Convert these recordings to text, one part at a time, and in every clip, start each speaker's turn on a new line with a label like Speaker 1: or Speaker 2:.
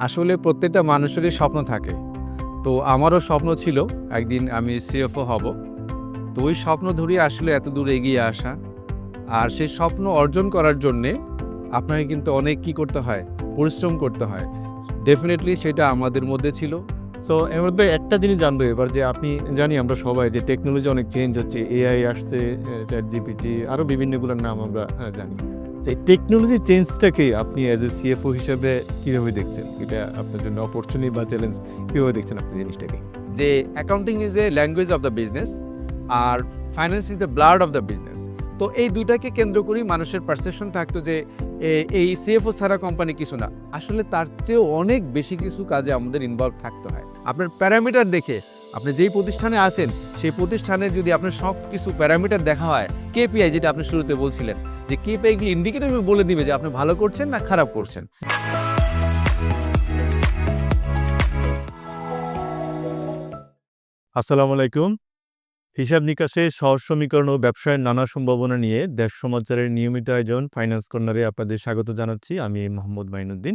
Speaker 1: আসলে প্রত্যেকটা মানুষেরই স্বপ্ন থাকে। তো আমারও স্বপ্ন ছিল একদিন আমি সিএফও হব। তো ওই স্বপ্ন ধরেই আসলে এত দূর এগিয়ে আসা। আর সেই স্বপ্ন অর্জন করার জন্যে আপনাকে কিন্তু অনেক কি করতে হয় পরিশ্রম করতে হয়। ডেফিনেটলি সেটা আমাদের মধ্যে ছিল।
Speaker 2: সো এর মধ্যে একটা জিনিস জানব এবার যে আপনি জানি আমরা সবাই যে টেকনোলজি অনেক চেঞ্জ হচ্ছে এআই আসছে চ্যাট জিপিটি আরও বিভিন্নগুলোর নাম আমরা হ্যাঁ, জানি। সেই টেকনোলজি চেঞ্জটাকে আপনি অ্যাজ এ সিএফও হিসাবে কীভাবে দেখছেন? এটা আপনার জন্য অপরচুনিটি বা চ্যালেঞ্জ কীভাবে দেখছেন আপনি জিনিসটাকে?
Speaker 1: যে accounting is a language of the business R finance is the blood of the business তো এই দুইটাকে কেন্দ্র করেই মানুষের পারসেপশন থাকতো যে এই সিএফও ছাড়া কোম্পানি কিছু না। আসলে তার চেয়েও অনেক বেশি কিছু কাজে আমাদের ইনভলভ থাকতে হয়। আপনার প্যারামিটার দেখে আপনি যেই প্রতিষ্ঠানে আছেন, সেই প্রতিষ্ঠানের যদি আপনার সব কিছু প্যারামিটার দেখা হয় কেপিআই যেটা আপনি শুরুতে বলছিলেন যে কেপিআইগুলি ইন্ডিকেটর বলে দিবে যে আপনি ভালো করছেন না খারাপ করছেন।
Speaker 2: আসসালামু আলাইকুম। হিসাব নিকাশে সহজ সমীকরণ ও ব্যবসায়ের নানা সম্ভাবনা নিয়ে দেশ সমাচারের নিয়মিত আয়োজন ফাইন্যান্স কর্নারে আপনাদের স্বাগত জানাচ্ছি। আমি মোহাম্মদ মাইনুদ্দিন।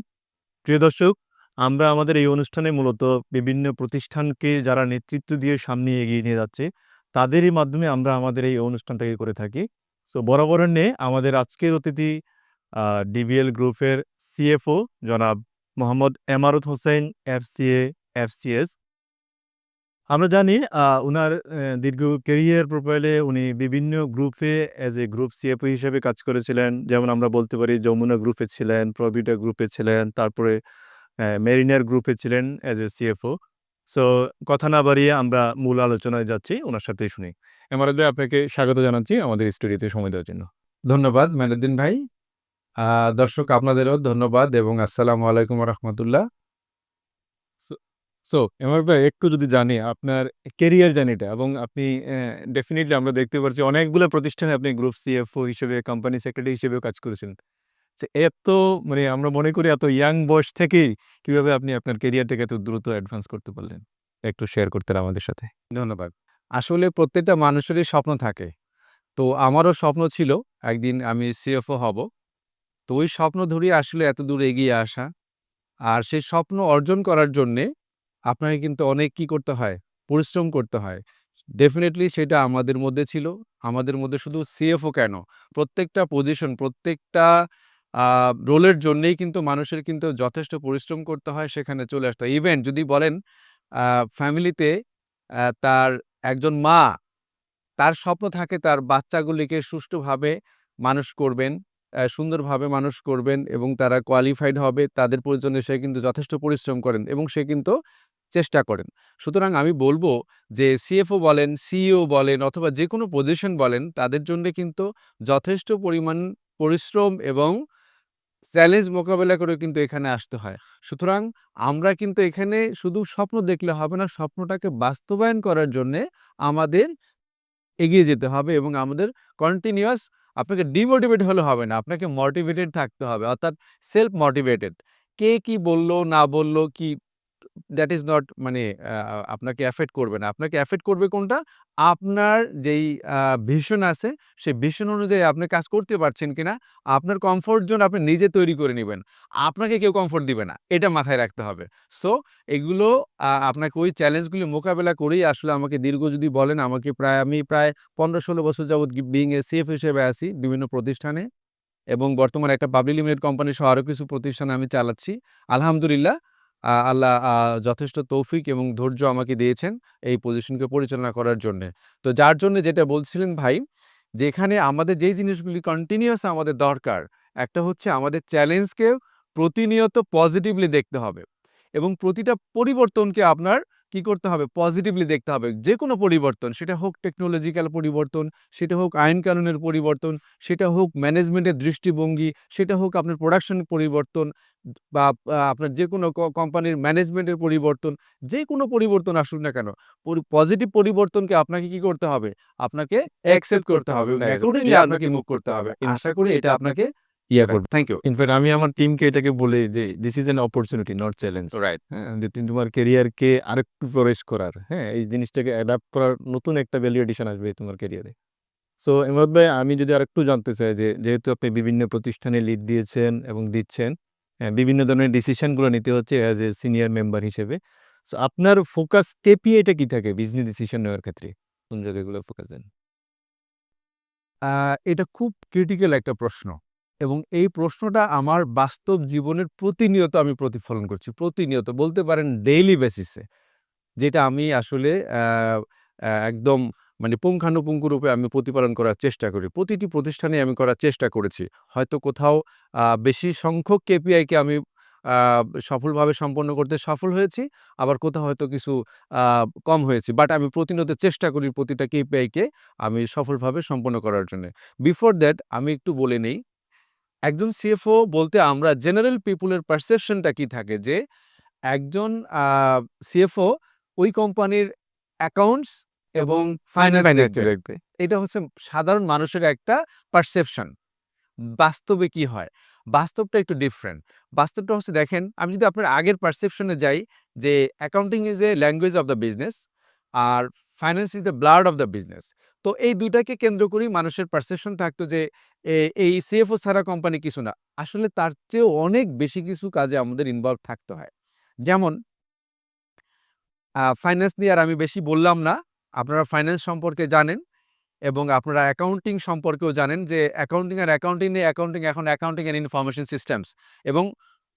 Speaker 2: প্রিয় দর্শক, আমরা আমাদের এই অনুষ্ঠানে মূলত বিভিন্ন প্রতিষ্ঠানকে যারা নেতৃত্ব দিয়ে সামনে এগিয়ে নিয়ে যাচ্ছে, তাদেরই মাধ্যমে আমরা আমাদের এই অনুষ্ঠানটাকে করে থাকি। সো বরাবরের নিয়ে আমাদের আজকের অতিথি ডিবিএল গ্রুপের সিএফও জনাব মোহাম্মদ এমারুত হোসেন এফসিএ এফসিএস আমরা জানি উনার দীর্ঘ কেরিয়ার প্রোফাইলে উনি বিভিন্ন গ্রুপে অ্যাজ এ গ্রুপ সিএফও হিসেবে কাজ করেছিলেন। যেমন আমরা বলতে পারি, যমুনা গ্রুপে ছিলেন প্রবিটা গ্রুপে ছিলেন, তারপরে মেরিনার গ্রুপে ছিলেন অ্যাজ এ সিএফও সো কথা না বাড়িয়ে আমরা মূল আলোচনায় যাচ্ছি ওনার সাথেই শুনি। ভাই আপনাকে স্বাগত জানাচ্ছি আমাদের স্টুডিওতে সময় দেওয়ার জন্য।
Speaker 1: ধন্যবাদ মেনুদ্দিন ভাই। দর্শক আপনাদেরও ধন্যবাদ এবং আসসালামু আলাইকুম রহমতুল্লাহ
Speaker 2: সো এমআর ভাই একটু যদি জানি আপনার কেরিয়ার জার্নিটা এবং আপনি ডেফিনেটলি আমরা দেখতে পাচ্ছি অনেকগুলো প্রতিষ্ঠানে আপনি গ্রুপ সিএফও হিসেবে কোম্পানি সেক্রেটারি হিসেবেও কাজ করেছেন। তো এত মানে আমরা মনে করি এত ইয়াং বয়স থেকেই কীভাবে আপনি আপনার কেরিয়ারটাকে এত দ্রুত অ্যাডভান্স করতে পারলেন? একটু শেয়ার করতেন আমাদের সাথে।
Speaker 1: ধন্যবাদ। আসলে প্রত্যেকটা মানুষেরই স্বপ্ন থাকে। তো আমারও স্বপ্ন ছিল, একদিন আমি সিএফও হব। তো ওই স্বপ্ন ধরেই আসলে এত দূর এগিয়ে আসা। আর সেই স্বপ্ন অর্জন করার জন্যে আপনাকে কিন্তু অনেক কি করতে হয়? পরিশ্রম করতে হয়। ডেফিনেটলি সেটা আমাদের মধ্যে ছিল। আমাদের মধ্যে শুধু সিএফও কেন? প্রত্যেকটা পজিশন প্রত্যেকটা রোলের জন্যেই কিন্তু মানুষের কিন্তু যথেষ্ট পরিশ্রম করতে হয় সেখানে চলে আসতে হয়। ইভেন যদি বলেন ফ্যামিলিতে তার একজন মা, তার স্বপ্ন থাকে তার বাচ্চাগুলিকে সুষ্ঠুভাবে মানুষ করবেন সুন্দরভাবে মানুষ করবেন এবং তারা কোয়ালিফাইড হবে, তাদের প্রয়োজনে সে কিন্তু যথেষ্ট পরিশ্রম করেন এবং সে কিন্তু চেষ্টা করেন। সুতরাং আমি বলব যে সিএফও বলেন সিইও বলেন অথবা যে কোনো পজিশন বলেন, তাদের জন্য কিন্তু যথেষ্ট পরিমাণ পরিশ্রম এবং চ্যালেঞ্জ মোকাবেলা করে কিন্তু এখানে আসতে হয়। সুতরাং আমরা কিন্তু এখানে শুধু স্বপ্ন দেখলে হবে না, স্বপ্নটাকে বাস্তবায়ন করার জন্যে আমাদের এগিয়ে যেতে হবে এবং আমাদের কন্টিনিউয়াস আপনাকে ডিমোটিভেট হলে হবে না, আপনাকে মোটিভেটেড থাকতে হবে, অর্থাৎ সেলফ মোটিভেটেড কে কি বলল, না বলল, কি দ্যাট ইজ নট মানে আপনাকে অ্যাফেক্ট করবে না। আপনাকে অ্যাফেক্ট করবে কোনটা? আপনার যেই ভিশন আছে, সেই ভিশন অনুযায়ী আপনি কাজ করতে পারছেন কিনা, আপনার কমফোর্ট জোন আপনি নিজে তৈরি করে নেবেন। আপনাকে কেউ কমফোর্ট দিবে না, এটা মাথায় রাখতে হবে। সো এগুলো আপনাকে ওই চ্যালেঞ্জগুলি মোকাবেলা করেই আসলে আমাকে দীর্ঘ যদি বলেন, আমাকে প্রায়, আমি প্রায় পনেরো ষোলো বছর যাবৎ বিং এ সেফ হিসেবে আছি বিভিন্ন প্রতিষ্ঠানে এবং বর্তমানে একটা পাবলিক লিমিটেড কোম্পানি সহ আরও কিছু প্রতিষ্ঠান আমি চালাচ্ছি। আলহামদুলিল্লাহ আল্লাহ যথেষ্ট তৌফিক এবং ধৈর্য আমাকে দিয়েছেন এই পজিশনকে পরিচালনা করার জন্য। তো যার জন্য যেটা বলছিলেন ভাই, যেখানে আমাদের যেই জিনিসগুলি কন্টিনিউয়াস আমাদের দরকার, একটা হচ্ছে আমাদের চ্যালেঞ্জকে প্রতিনিয়ত পজিটিভলি দেখতে হবে এবং প্রতিটা পরিবর্তনকে আপনার কি করতে হবে? পজিটিভলি দেখতে হবে। যে কোনো পরিবর্তন সেটা হোক টেকনোলজিক্যাল পরিবর্তন সেটা হোক আইন কানুনের পরিবর্তন সেটা হোক ম্যানেজমেন্টের দৃষ্টিভঙ্গি সেটা হোক আপনার প্রোডাকশন পরিবর্তন বা আপনার যে কোনো কোম্পানির ম্যানেজমেন্টের পরিবর্তন যে কোনো পরিবর্তন আসুক না কেন পজিটিভ পরিবর্তনকে আপনাকে কি করতে হবে? আপনাকে অ্যাকসেপ্ট করতে হবে। আপনাকে মুভ করতে হবে। আশা করি এটা আপনাকে ইয়ে করবে। থ্যাংক ইউ
Speaker 2: ইনফ্যাক্ট আমি আমার টিমকে এটাকে বলি যে this is an opportunity not challenge
Speaker 1: right
Speaker 2: যে তুমি তোমার কেরিয়ারকে আরেকটু প্রবেশ করার হ্যাঁ এই জিনিসটাকে অ্যাডাপ্ট করার নতুন একটা ভ্যালু এডিশন আসবে তোমার কেরিয়ারে সো এমরাদ ভাই আমি যদি আরেকটু জানতে চাই যে যেহেতু আপনি বিভিন্ন প্রতিষ্ঠানে লিড দিয়েছেন এবং দিচ্ছেন হ্যাঁ, বিভিন্ন ধরনের ডিসিশনগুলো নিতে হচ্ছে অ্যাজ এ সিনিয়র মেম্বার হিসেবে। সো আপনার ফোকাস কেপিআইটা কি থাকে বিজনেস ডিসিশন নেওয়ার ক্ষেত্রে? কোন জায়গাগুলো ফোকাস দেন?
Speaker 1: এটা খুব ক্রিটিক্যাল একটা প্রশ্ন। এবং এই প্রশ্নটা আমার বাস্তব জীবনের প্রতিনিয়ত আমি প্রতিফলন করছি। প্রতিনিয়ত বলতে পারেন ডেইলি বেসিসে। যেটা আমি আসলে একদম মানে পুঙ্খানুপুঙ্খ রূপে আমি প্রতিপালন করার চেষ্টা করি। প্রতিটি প্রতিষ্ঠানে আমি করার চেষ্টা করেছি। হয়তো কোথাও বেশি সংখ্যক কেপিআইকে আমি সফলভাবে সম্পন্ন করতে সফল হয়েছি। আবার কোথাও হয়তো কিছু কম হয়েছি। বাট আমি প্রতিনিয়ত চেষ্টা করি প্রতিটা কেপিআইকে আমি সফলভাবে সম্পন্ন করার জন্যে। বিফোর দ্যাট আমি একটু বলে নেই। একজন সিএফও বলতে আমরা জেনারেল পিপল এর পারসেপশনটা কি থাকে যে একজন সিএফও ওই কোম্পানির অ্যাকাউন্টস এবং ফাইন্যান্স। দেখবে। এটা হচ্ছে সাধারণ মানুষের একটা পারসেপশন। বাস্তবে কি হয়? বাস্তবটা একটু ডিফারেন্ট। বাস্তবটা হচ্ছে দেখেন, আমি যদি আপনার আগের পারসেপশনে যাই যে accounting is a language of the business R finance is the blood of the business. তো এই ২ টাকে কেন্দ্র করেই মানুষের পারসেপশন থাকতো যে এই সিএফও ছাড়া কোম্পানি কিছু না। আসলে তার চেয়েও অনেক বেশি কিছু কাজে আমাদের ইনভলভ থাকতে হয়। যেমন ফাইন্যান্স নিয়ে আর আমি বেশি বললাম না। আপনারা ফাইন্যান্স সম্পর্কে জানেন এবং আপনারা অ্যাকাউন্টিং সম্পর্কেও জানেন যে অ্যাকাউন্টিং আর অ্যাকাউন্টিং নিয়ে অ্যাকাউন্টিং এখন অ্যাকাউন্টিং অ্যান্ড ইনফরমেশন সিস্টেমস এবং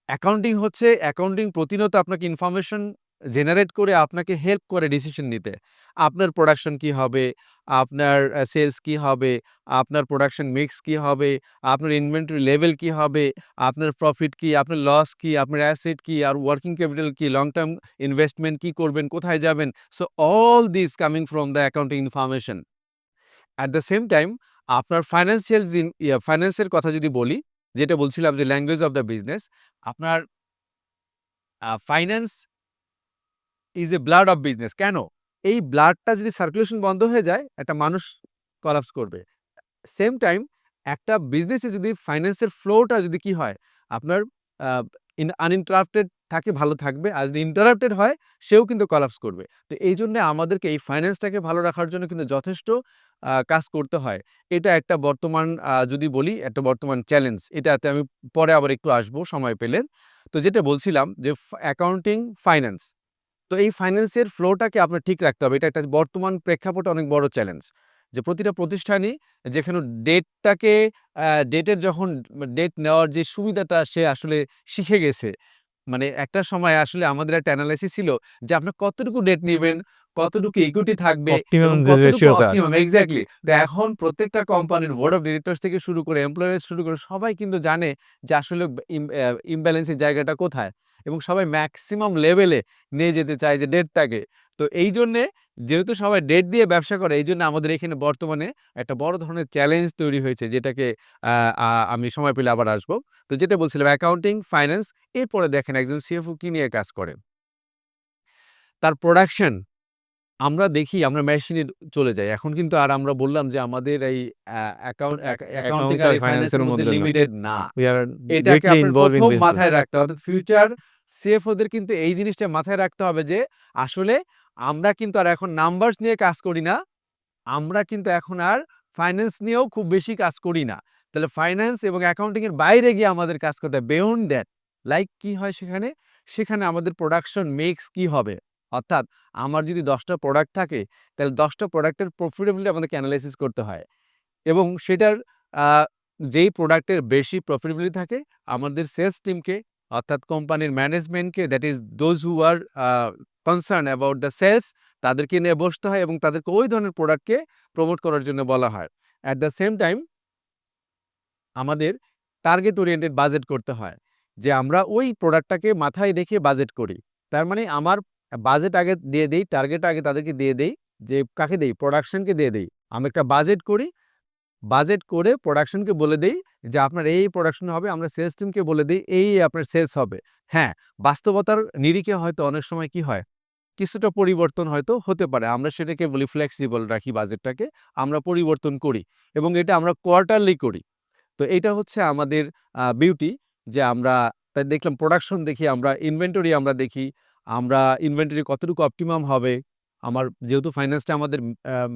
Speaker 1: অ্যাকাউন্টিং হচ্ছে অ্যাকাউন্টিং প্রতিনিয়ত আপনাকে ইনফরমেশন জেনারেট করে আপনাকে হেল্প করে ডিসিশন নিতে। আপনার প্রোডাকশন কি হবে? আপনার সেলস কি হবে? আপনার প্রোডাকশন মিক্স কি হবে? আপনার ইনভেন্টরি লেভেল কি হবে? আপনার প্রফিট কি? আপনার লস কি? আপনার অ্যাসেট কি? আর ওয়ার্কিং ক্যাপিটাল কি? লং টার্ম ইনভেস্টমেন্ট কি করবেন? কোথায় যাবেন? So all this coming from the accounting information. At the same time আপনার ফাইন্যান্সিয়াল ফাইন্যান্সের কথা যদি বলি, যেটা বলছিলাম যে ল্যাঙ্গুয়েজ অফ দ্য বিজনেস আপনার finance is a blood of business. কেন? এই ব্লাডটা যদি সার্কুলেশন বন্ধ হয়ে যায়, একটা মানুষ কলাপস করবে। সেম টাইম একটা বিজনেসে যদি ফাইন্যান্সের ফ্লোটা যদি কি হয়? আপনার আনইন্টারাপ্টেড থাকে ভালো থাকবে। আর যদি ইন্টারাপ্টেড হয় সেও কিন্তু কলাপস করবে। তো এইজন্যে আমাদেরকে এই ফাইন্যান্সটাকে ভালো রাখার জন্য কিন্তু যথেষ্ট কাজ করতে হয়। এটা একটা বর্তমান যদি বলি একটা বর্তমান চ্যালেঞ্জ। এটাতে আমি পরে আবার একটু আসব সময় পেলে। তো যেটা বলছিলাম যে অ্যাকাউন্টিং, ফাইন্যান্স। তো এই ফাইন্যান্সের ফ্লোটাকে আপনার ঠিক রাখতে হবে। এটা একটা বর্তমান প্রেক্ষাপটে অনেক বড় চ্যালেঞ্জ। যে প্রতিটা প্রতিষ্ঠানই যেখানে ডেটটাকে ডেটের যখন ডেট নেওয়ার যে সুবিধাটা সে আসলে শিখে গেছে। মানে একটা সময় আসলে আমাদের একটা এনালাইসিস ছিল যে আপনার কতটুকু ডেট নিবেন, কতটুকু ইকুইটি থাকবে এক্সাক্টলি। তো এখন প্রত্যেকটা কোম্পানির বোর্ড অফ ডিরেক্টরস থেকে শুরু করে এমপ্লয়িজ শুরু করে সবাই কিন্তু জানে যে আসলে ইম ইমব্যালেন্সের জায়গাটা কোথায় এবং সবাই ম্যাক্সিমাম লেভেলে নিয়ে যেতে চায় যে ডেটটাকে। তো এই জন্যে যেহেতু সবাই ডেট দিয়ে ব্যবসা করে এই জন্য আমাদের এখানে বর্তমানে একটা বড় ধরনের চ্যালেঞ্জ তৈরি হয়েছে যেটাকে আমি সময় পেলে আবার আসব। তো যেটা বলছিলাম অ্যাকাউন্টিং, ফাইন্যান্স এরপরে দেখেন একজন সিএফও কি নিয়ে কাজ করে? তার প্রোডাকশন আমরা দেখি আমরা মেশিনে চলে যাই। এখন কিন্তু আর আমরা বললাম যে আমাদের এই অ্যা অ্যাকাউন্ট অ্যাকা অ্যাকাউন্টিং
Speaker 2: অ্যাকাউন্টস
Speaker 1: আর
Speaker 2: আর
Speaker 1: এই
Speaker 2: ফাইন্যান্সের
Speaker 1: ফাইন্যান্সের মধ্যে
Speaker 2: মধ্যে
Speaker 1: লিমিটেড না।
Speaker 2: উই আর
Speaker 1: এটাকে
Speaker 2: ডিরেক্টলি
Speaker 1: আপনার
Speaker 2: ইনভলভ ইন
Speaker 1: ১ম
Speaker 2: বিজনেস।
Speaker 1: মাথায় রাখতে হবে। ফিউচার সিএফওদের কিন্তু এই জিনিসটা মাথায় রাখতে হবে যে আসলে আমরা কিন্তু আর এখন নাম্বারস নিয়ে কাজ করি না। আমরা কিন্তু এখন আর ফাইন্যান্স নিয়েও খুব বেশি কাজ করি না। তাহলে ফাইন্যান্স এবং অ্যাকাউন্টিং এর বাইরে গিয়ে আমাদের কাজ করতে হবে। বিয়ন্ড দ্যাট লাইক কি হয় সেখানে? সেখানে আমাদের প্রোডাকশন মেক্স কি হবে? অর্থাৎ আমার যদি দশটা প্রোডাক্ট থাকে, তাহলে দশটা প্রোডাক্টের প্রফিটেবিলিটি আমাদেরকে এনালাইসিস করতে হয়। এবং সেটার যেই প্রোডাক্টের বেশি প্রফিটেবিলিটি থাকে, আমাদের সেলস টিমকে অর্থাৎ কোম্পানির ম্যানেজমেন্টকে that is those who are concern about the sales তাদেরকে নিয়ে বসতে হয় এবং তাদেরকে ওই ধরনের প্রোডাক্টকে প্রমোট করার জন্য বলা হয়। অ্যাট দ্য সেম টাইম আমাদের টার্গেট ওরিয়েন্টেড বাজেট করতে হয়। যে আমরা ওই প্রোডাক্টটাকে মাথায় রেখে বাজেট করি। তার মানে আমার বাজেট আগে দিয়ে দেই, টার্গেট আগে তাদেরকে দিয়ে দেই যে কাকে দেই? প্রোডাকশনকে দিয়ে দেই। আমি একটা বাজেট করি। বাজেট করে প্রোডাকশনকে বলে দেই যে আপনার এই, প্রোডাকশন হবে। আমরা সেলস টিমকে বলে দিই এই আপনার সেলস হবে। হ্যাঁ, বাস্তবতার নিরিখে হয়তো অনেক সময় কি হয়? কিছুটা পরিবর্তন হয়তো হতে পারে। আমরা সেটাকে বলি ফ্লেক্সিবল রাখি বাজেটটাকে। আমরা পরিবর্তন করি এবং এটা আমরা কোয়ার্টারলি করি। তো এটা হচ্ছে আমাদের বিউটি যে আমরা তাই দেখলাম প্রোডাকশন দেখি, আমরা ইনভেন্টরি আমরা দেখি। আমরা ইনভেন্টারি কতটুকু অপটিমাম হবে, আমার যেহেতু ফাইন্যান্সটা আমাদের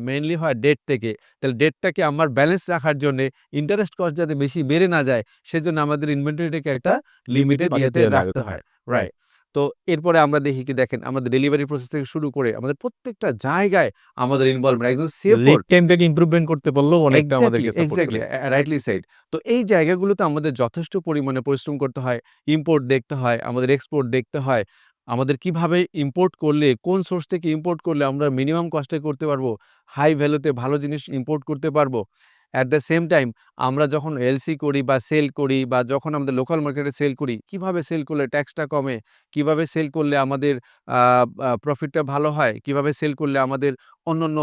Speaker 1: মেইনলি হয় ডেট থেকে তাহলে ডেটটাকে আমার ব্যালেন্স রাখার জন্য ইন্টারেস্ট কস্ট যাতে বেশি বেড়ে না যায় সেজন্য আমাদের ইনভেন্টরিটাকে একটা লিমিটেড ইয়েতে রাখতে হয় রাইট তো এরপরে আমরা দেখি কি দেখেন আমাদের ডেলিভারি প্রসেস থেকে শুরু করে আমাদের প্রত্যেকটা জায়গায় আমাদের ইনভলভমেন্ট একজন সিএফও
Speaker 2: লিড টাইমটাকে ইমপ্রুভমেন্ট করতে পারলেও অনেকটা আমাদেরকে
Speaker 1: এক্স্যাক্টলি রাইটলি সাইড তো এই জায়গাগুলোতে আমাদের যথেষ্ট পরিমাণে পরিশ্রম করতে হয় ইম্পোর্ট দেখতে হয় আমাদের এক্সপোর্ট দেখতে হয় আমাদের কীভাবে ইম্পোর্ট করলে, কোন সোর্স থেকে ইম্পোর্ট করলে আমরা মিনিমাম কস্টে করতে পারব হাই ভ্যালুতে ভালো জিনিস ইম্পোর্ট করতে পারব? অ্যাট দ্য সেম টাইম আমরা যখন এলসি করি বা সেল করি বা যখন আমাদের লোকাল মার্কেটে সেল করি, কীভাবে সেল করলে ট্যাক্সটা কমে? কীভাবে সেল করলে আমাদের প্রফিটটা ভালো হয়? কীভাবে সেল করলে আমাদের অন্য অন্য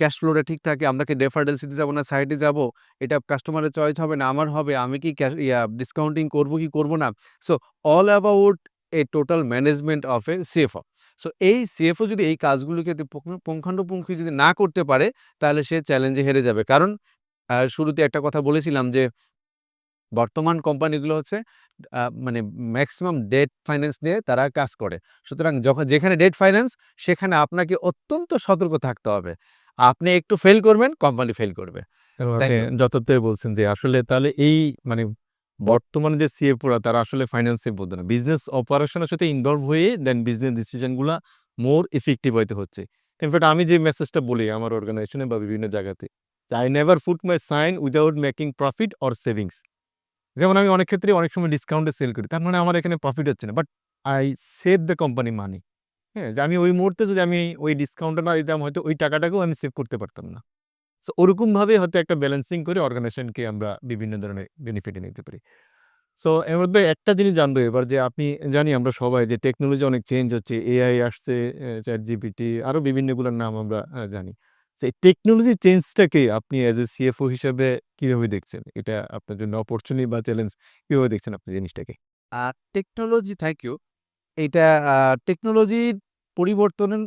Speaker 1: ক্যাশ ফ্লোটা ঠিক থাকে? আমরা কি ডেফার্ড এলসিতে যাব না সাইডে যাব? এটা কাস্টমারের চয়েস হবে না, আমার হবে। আমি কি ক্যাশ ডিসকাউন্টিং করব কি করব না? So all about a total management of a CFO so এই সিএফও যদি এই কাজগুলোকে যদি পুঙ্খানুপুঙ্খি যদি না করতে পারে তাহলে সে চ্যালেঞ্জে হেরে যাবে। কারণ শুরুতে একটা কথা বলেছিলাম যে বর্তমান কোম্পানিগুলো হচ্ছে মানে ম্যাক্সিমাম ডেট ফাইন্যান্স নিয়ে তারা কাজ করে। সুতরাং যখন যেখানে ডেট ফাইন্যান্স সেখানে আপনাকে অত্যন্ত সতর্ক থাকতে হবে। আপনি একটু ফেল করবেন কোম্পানি ফেল করবে।
Speaker 2: যথার্থই বলছেন যে আসলে তাহলে এই মানে বর্তমানে যে সিএফওরা তারা আসলে ফাইন্যান্সে বোঝে না। বিজনেস অপারেশনের সাথে ইনভলভ হয়ে দেন বিজনেস ডিসিশনগুলো মোর ইফেক্টিভ হইতে হচ্ছে। ইনফ্যাক্ট আমি যে মেসেজটা বলি আমার অর্গানাইজেশনে বা বিভিন্ন জায়গাতে I never put my sign without making profit or savings যেমন আমি অনেক ক্ষেত্রে অনেক সময় ডিসকাউন্টে সেল করি, তার মানে আমার এখানে প্রফিট হচ্ছে না। But I save the company money হ্যাঁ যে আমি ওই মুহূর্তে যদি আমি ওই ডিসকাউন্টটা না দিতাম, হয়তো ওই টাকাটাকেও আমি সেভ করতে পারতাম না। সো ওরকমভাবে হয়তো একটা ব্যালেন্সিং করে অর্গানাইজেশনকে আমরা বিভিন্ন ধরনের বেনিফিটে নিতে পারি। সো এর মধ্যে একটা জিনিস জানব এবার যে আপনি, জানি আমরা সবাই যে টেকনোলজি অনেক চেঞ্জ হচ্ছে এআই আসছে চ্যাট জিপিটি আরও বিভিন্নগুলোর নাম আমরা জানি। সেই টেকনোলজি চেঞ্জটাকে আপনি অ্যাজ এ সিএফও হিসেবে কীভাবে দেখছেন? এটা আপনার জন্য অপরচুনিটি বা চ্যালেঞ্জ কীভাবে দেখছেন আপনি জিনিসটাকে?
Speaker 1: আর টেকনোলজি থ্যাংক ইউ এটা টেকনোলজির পরিবর্তনের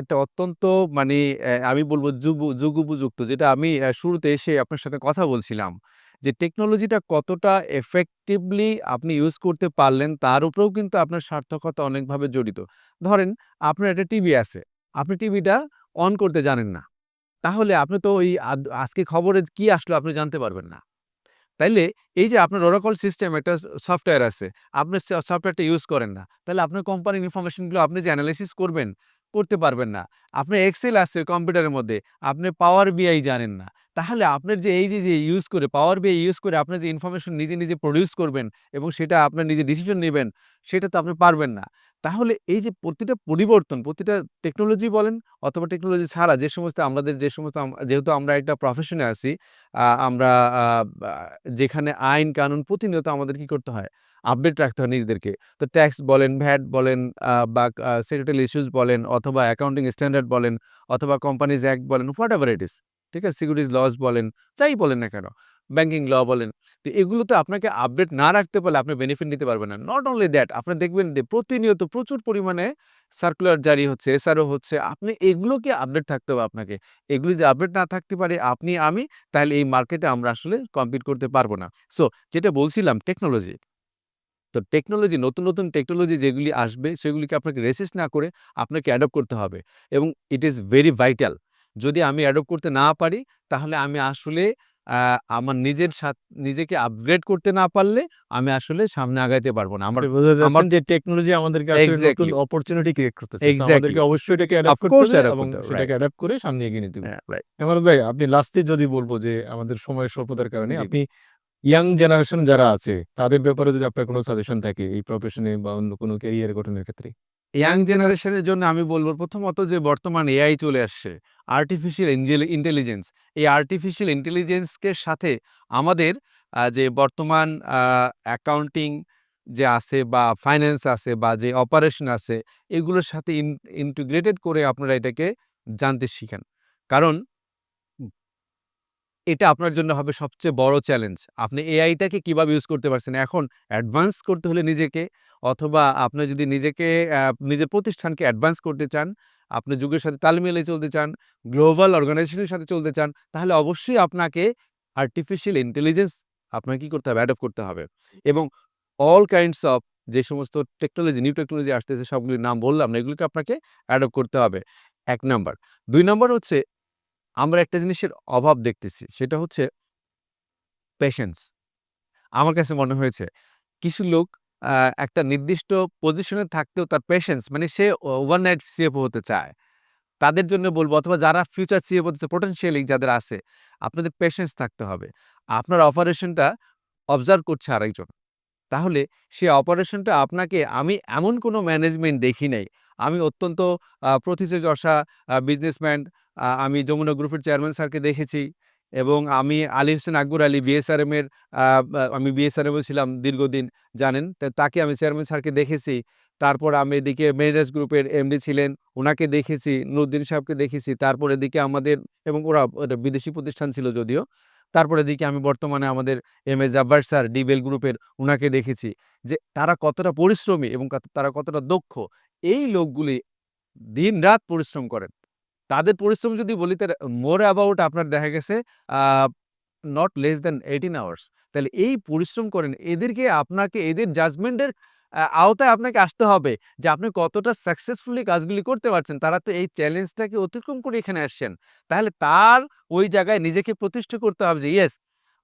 Speaker 1: একটা অত্যন্ত মানে আমি বলব যুগ যুগ উপযুক্ত। যেটা আমি শুরুতে এসে আপনার সাথে কথা বলছিলাম যে টেকনোলজিটা কতটা এফেক্টিভলি আপনি ইউজ করতে পারলেন, তার উপরেও কিন্তু আপনার সার্থকতা অনেকভাবে জড়িত। ধরেন, আপনার একটা টিভি আছে। আপনি টিভিটা অন করতে জানেন না। তাহলে আপনি তো ওই আদ- আজকে খবরে কি আসলো আপনি জানতে পারবেন না। তাইলে এই যে আপনার ওরাকল সিস্টেম একটা সফটওয়্যার আছে, আপনি সফটওয়্যারটা ইউজ করেন না। তাহলে আপনার কোম্পানির ইনফরমেশনগুলো আপনি যে অ্যানালাইসিস করবেন করতে পারবেন না। আপনি এক্সেল আছে কম্পিউটারের মধ্যে আপনি পাওয়ার বিআই জানেন না। তাহলে আপনার যে এই যে যে ইউজ করে পাওয়ার বিআই ইউজ করে আপনার যে ইনফরমেশন নিজে নিজে প্রডিউস করবেন এবং সেটা আপনার নিজে ডিসিশন নেবেন, সেটা তো আপনি পারবেন না। তাহলে এই যে প্রতিটা পরিবর্তন, প্রতিটা টেকনোলজি বলেন অথবা টেকনোলজি ছাড়া যে সমস্ত আমাদের যে সমস্ত যেহেতু আমরা একটা প্রফেশনে আছি আমরা যেখানে আইন কানুন প্রতিনিয়ত আমাদের কি করতে হয়? আপডেট রাখতে হয় নিজেদেরকে। তো ট্যাক্স বলেন ভ্যাট বলেন বা সেক্রেটারি ইস্যুস বলেন অথবা অ্যাকাউন্টিং স্ট্যান্ডার্ড বলেন অথবা কোম্পানিজ অ্যাক্ট বলেন হোয়াট এভার ইট ইস ঠিক আছে? সিকিউরিটিজ লস বলেন, যাই বলেন না কেন ব্যাংকিং ল বলেন, তো এগুলোতে আপনাকে আপডেট না রাখতে পারলে আপনি বেনিফিট নিতে পারবেন না। নট অনলি দ্যাট আপনি দেখবেন যে প্রতিনিয়ত প্রচুর পরিমাণে সার্কুলার জারি হচ্ছে এসআরও হচ্ছে, আপনি এগুলোকে আপডেট থাকতে হবে আপনাকে। এগুলি যদি আপডেট না থাকতে পারে আপনি, আমি, তাহলে এই মার্কেটে আমরা আসলে কম্পিট করতে পারব না। সো যেটা বলছিলাম টেকনোলজি তো টেকনোলজি নতুন নতুন টেকনোলজি যেগুলি আসবে, সেগুলিকে আপনাকে রেসিস্ট না করে আপনাকে অ্যাডপ্ট করতে হবে। এবং ইট ইজ ভেরি ভাইটাল যদি আমি অ্যাডপ্ট করতে না পারি তাহলে আমি আসলে আমার নিজের সাথে নিজেকে আপগ্রেড করতে না পারলে আমি আসলে সামনে আগাইতে পারব না। আমার
Speaker 2: আমার যে টেকনোলজি আমাদেরকে নতুন অপরচুনিটি ক্রিয়েট করতেছে। So আমাদেরকে অবশ্যই এটাকে অ্যাডাপ্ট করতে হবে এবং সেটাকে অ্যাডাপ্ট করে সামনে এগিয়ে নিতে হবে।
Speaker 1: হ্যাঁ,
Speaker 2: এমন ভাই আপনি লাস্টে যদি বলব যে আমাদের সময় স্বল্পতার কারণে আপনি ইয়াং জেনারেশন যারা আছে তাদের ব্যাপারে যদি আপনার কোনো সাজেশন থাকে এই প্রফেশনে বা অন্য কোনো ক্যারিয়ার গঠনের ক্ষেত্রে?
Speaker 1: ইয়াং জেনারেশনের জন্য আমি বলব প্রথমত যে বর্তমান এআই চলে আসছে আর্টিফিশিয়াল ইন্টেলিজেন্স এই আর্টিফিশিয়াল ইন্টেলিজেন্সকে সাথে আমাদের যে বর্তমান অ্যাকাউন্টিং যে আছে বা ফাইন্যান্স আছে বা যে অপারেশন আছে, এগুলোর সাথে ইন্টিগ্রেটেড করে আপনারা এটাকে জানতে শিখেন। কারণ এটা আপনার জন্য হবে সবচেয়ে বড় চ্যালেঞ্জ আপনি এআইটাকে কীভাবে ইউজ করতে পারছেন? এখন অ্যাডভান্স করতে হলে নিজেকে, অথবা আপনি যদি নিজেকে নিজের প্রতিষ্ঠানকে অ্যাডভান্স করতে চান, আপনি যুগের সাথে তাল মিলিয়ে চলতে চান গ্লোবাল অর্গানাইজেশনের সাথে চলতে চান, তাহলে অবশ্যই আপনাকে আর্টিফিশিয়াল ইন্টেলিজেন্স আপনাকে কী করতে হবে? অ্যাডপ্ট করতে হবে। এবং অল কাইন্ডস অফ যে সমস্ত টেকনোলজি নিউ টেকনোলজি আসতেছে, সবগুলির নাম বললাম এগুলোকে আপনাকে অ্যাডপ্ট করতে হবে। এক নাম্বার দুই নাম্বার হচ্ছে আমরা একটা জিনিসের অভাব দেখতেছি, সেটা হচ্ছে পেশেন্স আমার কাছে মনে হয়েছে, কিছু লোক একটা নির্দিষ্ট পজিশনে থাকতেও তার পেশেন্স মানে সে ওভারনাইট সিএফও হতে চায়। তাদের জন্য বলব, অথবা যারা ফিউচার সিএফ হতে পোটেনশিয়ালি যাদের আছে, আপনাদের পেশেন্স থাকতে হবে। আপনার অপারেশনটা অবজার্ভ করছে আরেকজন। তাহলে সে অপারেশনটা আপনাকে, আমি এমন কোনো ম্যানেজমেন্ট দেখি নাই আমি অত্যন্ত প্রথিতযশা বিজনেসম্যান আমি যমুনা গ্রুপের চেয়ারম্যান স্যারকে দেখেছি এবং আমি আলী হোসেন আকবর আলী বিএসআরএম এর আমি বিএসআরএম ছিলাম দীর্ঘদিন, জানেন? তাকে আমি চেয়ারম্যান স্যারকে দেখেছি। তারপর আমি এদিকে মেরিনাস গ্রুপের এমডি ছিলেন ওনাকে দেখেছি, নুরুদ্দিন সাহেবকে দেখেছি। তারপর এদিকে আমাদের, এবং ওরা বিদেশি প্রতিষ্ঠান ছিল যদিও। তারপরে এদিকে আমি বর্তমানে আমাদের এম এ জাব্বার স্যার ডিবেল গ্রুপের ওনাকে দেখেছি। যে তারা কতটা পরিশ্রমী এবং তারা কতটা দক্ষ এই লোকগুলি দিন রাত পরিশ্রম করেন। তাদের পরিশ্রম যদি বলি তার মোর অ্যাবাউট আপনার দেখা গেছে not less than eighteen hours তাহলে এই পরিশ্রম করেন, এদেরকে আপনাকে, এদের জাজমেন্টের আওতায় আপনাকে আসতে হবে যে আপনি কতটা সাকসেসফুলি কাজগুলি করতে পারছেন। তারা তো এই চ্যালেঞ্জটাকে অতিক্রম করে এখানে আসছেন। তাহলে তার ওই জায়গায় নিজেকে প্রতিষ্ঠা করতে হবে যে ইয়েস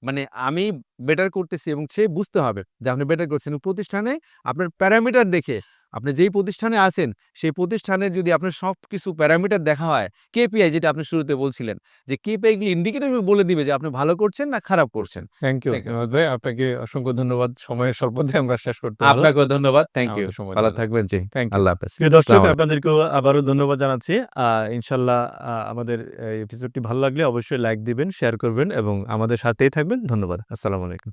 Speaker 1: মানে আমি বেটার করতেছি এবং সে বুঝতে হবে যে আপনি বেটার করছেন। প্রতিষ্ঠানে আপনার প্যারামিটার দেখে আপনি যেই প্রতিষ্ঠানে আছেন সেই প্রতিষ্ঠানের যদি আপনার সব কিছু প্যারামিটার দেখা হয় কেপিআই যেটা আপনি শুরুতে বলছিলেন যে কেপিআইগুলি ইন্ডিকেটর বলে দিবে যে আপনি ভালো করছেন না খারাপ করছেন।
Speaker 2: থ্যাংক ইউ ভাই। আপনাকে অসংখ্য ধন্যবাদ। সময়ের স্বল্পতে আমরা শেষ করতে।
Speaker 1: আপনাকেও ধন্যবাদ। থ্যাংক ইউ ভালো থাকবেন জি।
Speaker 2: You.
Speaker 1: আল্লাহ হাফেজ।
Speaker 2: প্রিয় দর্শক। আপনাদেরকেও আবারও ধন্যবাদ জানাচ্ছি। আহ, ইনশাল্লাহ আহ, আমাদের এপিসোডটি ভালো লাগলে অবশ্যই লাইক দিবেন শেয়ার করবেন এবং আমাদের সাথেই থাকবেন। ধন্যবাদ। আসসালামু আলাইকুম।